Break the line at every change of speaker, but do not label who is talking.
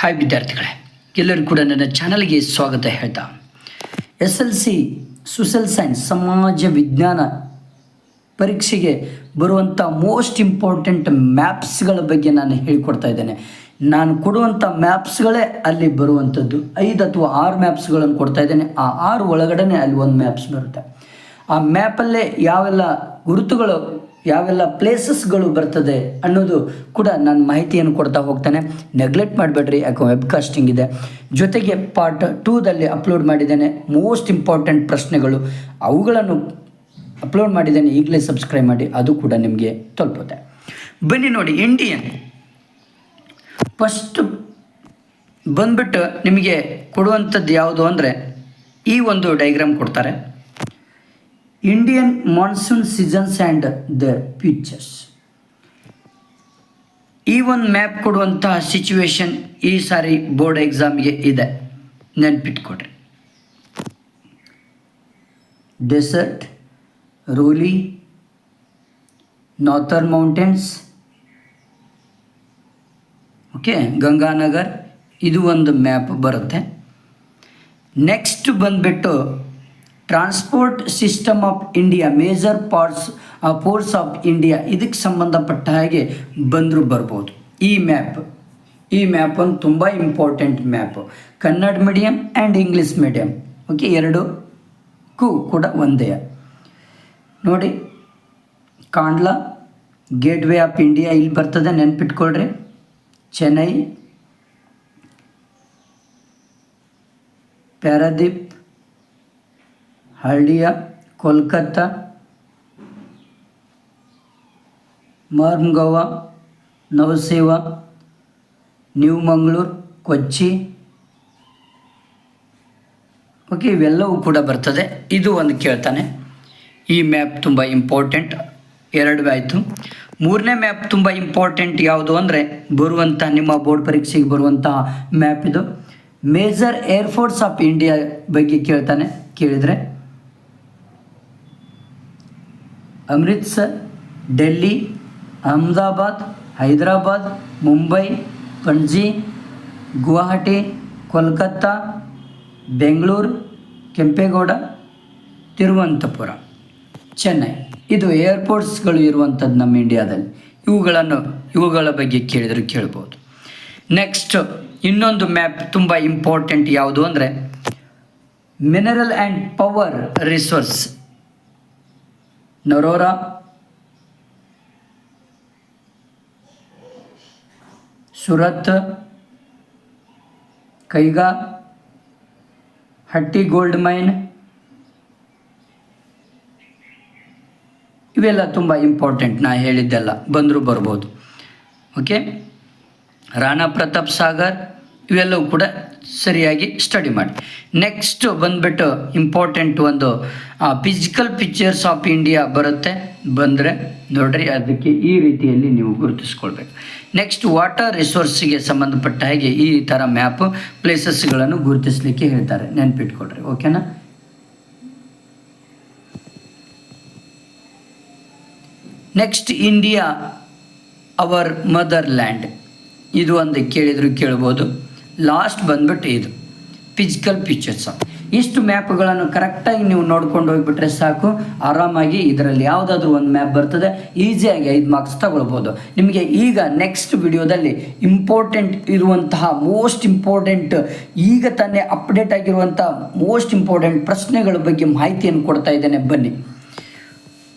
Hi ವಿದ್ಯಾರ್ಥಿಗಳೇ, ಎಲ್ಲರಿಗೂ ಕೂಡ ನನ್ನ ಚಾನಲ್ಗೆ ಸ್ವಾಗತ ಹೇಳ್ತಾ. S L C social science, ಸಮಾಜ ವಿಜ್ಞಾನ ಪರೀಕ್ಷೆಗೆ ಬರುವಂಥ ಮೋಸ್ಟ್ ಇಂಪಾರ್ಟೆಂಟ್ ಮ್ಯಾಪ್ಸ್ಗಳ ಬಗ್ಗೆ ನಾನು ಹೇಳಿಕೊಡ್ತಾ ಇದ್ದೇನೆ. ನಾನು ಕೊಡುವಂಥ ಮ್ಯಾಪ್ಸ್ಗಳೇ ಅಲ್ಲಿ ಬರುವಂಥದ್ದು ಐದು ಅಥವಾ ಆರು ಮ್ಯಾಪ್ಸ್ಗಳನ್ನು ಕೊಡ್ತಾ ಇದ್ದೇನೆ. ಆ ಆರು ಒಳಗಡೆ ಅಲ್ಲಿ ಒಂದು ಮ್ಯಾಪ್ಸ್ ಬರುತ್ತೆ. ಆ ಮ್ಯಾಪಲ್ಲೇ ಯಾವೆಲ್ಲ ಗುರುತುಗಳು ಯಾವೆಲ್ಲ ಪ್ಲೇಸಸ್ಗಳು ಬರ್ತದೆ ಅನ್ನೋದು ಕೂಡ ನಾನು ಮಾಹಿತಿಯನ್ನು ಕೊಡ್ತಾ ಹೋಗ್ತಾನೆ. ನೆಗ್ಲೆಕ್ಟ್ ಮಾಡಬೇಡ್ರಿ, ಯಾಕೆ ವೆಬ್ಕಾಸ್ಟಿಂಗ್ ಇದೆ. ಜೊತೆಗೆ ಪಾರ್ಟ್ ಟೂದಲ್ಲಿ ಅಪ್ಲೋಡ್ ಮಾಡಿದ್ದೇನೆ ಮೋಸ್ಟ್ ಇಂಪಾರ್ಟೆಂಟ್ ಪ್ರಶ್ನೆಗಳು. ಅವುಗಳನ್ನು ಅಪ್ಲೋಡ್ ಮಾಡಿದ್ದೇನೆ, ಈಗಲೇ ಸಬ್ಸ್ಕ್ರೈಬ್ ಮಾಡಿ, ಅದು ಕೂಡ ನಿಮಗೆ ತಲುಪುತ್ತೆ. ಬನ್ನಿ ನೋಡಿ ಇಂಡಿಯನ್ ಫಸ್ಟ್ ಬಂದ್ಬಿಟ್ಟು ನಿಮಗೆ ಕೊಡುವಂಥದ್ದು ಯಾವುದು ಅಂದರೆ ಈ ಒಂದು ಡೈಗ್ರಾಮ್ ಕೊಡ್ತಾರೆ. Indian monsoon seasons and the futures ಈ ಒಂದು ಮ್ಯಾಪ್ ಕೊಡುವಂತಹ ಸಿಚುವೇಶನ್ ಈ ಸಾರಿ ಬೋರ್ಡ್ ಎಕ್ಸಾಮ್ಗೆ ಇದೆ. ನೆನ್ಪಿಟ್ಕೊಡ್ರಿ ಡೆಸರ್ಟ್ ರೋಲಿ ನಾರ್ಥರ್ನ್ ಮೌಂಟೇನ್ಸ್ ಓಕೆ ಗಂಗಾನಗರ್ ಇದು ಒಂದು ಮ್ಯಾಪ್ ಬರುತ್ತೆ. ನೆಕ್ಸ್ಟ್ ಬಂದುಬಿಟ್ಟು transport system of India, major parts ports of India, ಇದಕ್ಕೆ ಸಂಬಂಧಪಟ್ಟ ಹಾಗೆ ಬಂದರೂ ಬರ್ಬೋದು. ಈ ಮ್ಯಾಪ್ ಈ ಮ್ಯಾಪ್ ಒಂದು ತುಂಬ important map. Kannada medium and English medium okay ಎರಡಕ್ಕೂ ಕೂಡ ಒಂದೇ. ನೋಡಿ, Kandla gateway of India ಇಲ್ಲಿ ಬರ್ತದೆ, ನೆನ್ಪಿಟ್ಕೊಳ್ರಿ. ಚೆನ್ನೈ ಪ್ಯಾರಾದೀಪ್ ಹಳ್ಳಿಯ ಕೋಲ್ಕತ್ತಾ ಮರ್ಮ್ಗವ ನವಸೇವಾ ನ್ಯೂ ಮಂಗಳೂರು ಕೊಚ್ಚಿ. ಓಕೆ ಇವೆಲ್ಲವೂ ಕೂಡ ಬರ್ತದೆ. ಇದು ಒಂದು ಕೇಳ್ತಾನೆ. ಈ ಮ್ಯಾಪ್ ತುಂಬ ಇಂಪಾರ್ಟೆಂಟ್ ಎರಡು ಆಯಿತು. ಮೂರನೇ ಮ್ಯಾಪ್ ತುಂಬ ಇಂಪಾರ್ಟೆಂಟ್ ಯಾವುದು ಅಂದರೆ ಬರುವಂಥ ನಿಮ್ಮ ಬೋರ್ಡ್ ಪರೀಕ್ಷೆಗೆ ಬರುವಂಥ ಮ್ಯಾಪ್ ಇದು. ಮೇಜರ್ ಏರ್ಫೋರ್ಸ್ ಆಫ್ ಇಂಡಿಯಾ ಬಗ್ಗೆ ಕೇಳ್ತಾನೆ. ಕೇಳಿದರೆ ಅಮೃತ್ಸರ್ ಡೆಲ್ಲಿ, ಅಹಮದಾಬಾದ್, ಹೈದರಾಬಾದ್, ಮುಂಬೈ, ಪಣಜಿ, ಗುವಾಹಟಿ, ಕೋಲ್ಕತ್ತಾ, ಬೆಂಗಳೂರು, ಕೆಂಪೇಗೌಡ, ತಿರುವನಂತಪುರ. ಚೆನ್ನೈ. ಇದು ಏರ್ಪೋರ್ಟ್ಸ್ಗಳು ಇರುವಂಥದ್ದು ನಮ್ಮ ಇಂಡಿಯಾದಲ್ಲಿ. ಇವುಗಳನ್ನು, ಇವುಗಳ ಬಗ್ಗೆ ಕೇಳಿದರೆ ಕೇಳ್ಬೋದು. ನೆಕ್ಸ್ಟ್, ಇನ್ನೊಂದು ಮ್ಯಾಪ್ ತುಂಬ ಇಂಪಾರ್ಟೆಂಟ್ ಯಾವುದು ಅಂದರೆ mineral and power resource Narora. Surat. Kaiga. Hatti gold mine. ಇವೆಲ್ಲ ತುಂಬ ಇಂಪಾರ್ಟೆಂಟ್ ನಾ ಹೇಳಿದ್ದೆಲ್ಲ. ಬಂದರೂ ಬರ್ಬೋದು. ಓಕೆ? ರಾಣಾ ಪ್ರತಾಪ್ ಸಾಗರ್. ಇವೆಲ್ಲವೂ ಕೂಡ ಸರಿಯಾಗಿ ಸ್ಟಡಿ ಮಾಡಿ. ನೆಕ್ಸ್ಟ್ ಬಂದ್ಬಿಟ್ಟು ಇಂಪಾರ್ಟೆಂಟ್ ಒಂದು ಫಿಸಿಕಲ್ ಪಿಕ್ಚರ್ಸ್ ಆಫ್ ಇಂಡಿಯಾ ಬರುತ್ತೆ. ಬಂದರೆ ನೋಡ್ರಿ ಅದಕ್ಕೆ ಈ ರೀತಿಯಲ್ಲಿ ನೀವು ಗುರುತಿಸ್ಕೊಳ್ಬೇಕು. ನೆಕ್ಸ್ಟ್ ವಾಟರ್ ರಿಸೋರ್ಸಿಗೆ ಸಂಬಂಧಪಟ್ಟ ಹಾಗೆ ಈ ಥರ ಮ್ಯಾಪ್ ಪ್ಲೇಸಸ್ಗಳನ್ನು ಗುರುತಿಸಲಿಕ್ಕೆ ಹೇಳ್ತಾರೆ. ನೆನ್ಪಿಟ್ಕೊಳ್ರಿ ಓಕೆನಾ next India our motherland ಇದು ಒಂದು ಕೇಳಿದ್ರು ಕೇಳ್ಬೋದು. ಲಾಸ್ಟ್ ಬಂದ್ಬಿಟ್ಟು ಇದು ಫಿಸಿಕಲ್ ಪಿಕ್ಚರ್ಸ್ ಇಷ್ಟು ಮ್ಯಾಪ್ಗಳನ್ನು ಕರೆಕ್ಟಾಗಿ ನೀವು ನೋಡ್ಕೊಂಡು ಹೋಗ್ಬಿಟ್ರೆ ಸಾಕು. ಆರಾಮಾಗಿ ಇದರಲ್ಲಿ ಯಾವುದಾದ್ರೂ ಒಂದು ಮ್ಯಾಪ್ ಬರ್ತದೆ. ಈಸಿಯಾಗಿ ಐದು ಮಾರ್ಕ್ಸ್ ತಗೊಳ್ಬೋದು. ನಿಮಗೆ ಈಗ ನೆಕ್ಸ್ಟ್ ವಿಡಿಯೋದಲ್ಲಿ ಇಂಪಾರ್ಟೆಂಟ್ ಇರುವಂತಹ ಮೋಸ್ಟ್ ಇಂಪಾರ್ಟೆಂಟ್ ಈಗ ತಾನೇ ಅಪ್ಡೇಟ್ ಆಗಿರುವಂಥ ಮೋಸ್ಟ್ ಇಂಪಾರ್ಟೆಂಟ್ ಪ್ರಶ್ನೆಗಳ ಬಗ್ಗೆ ಮಾಹಿತಿಯನ್ನು ಕೊಡ್ತಾ ಇದ್ದೇನೆ. ಬನ್ನಿ.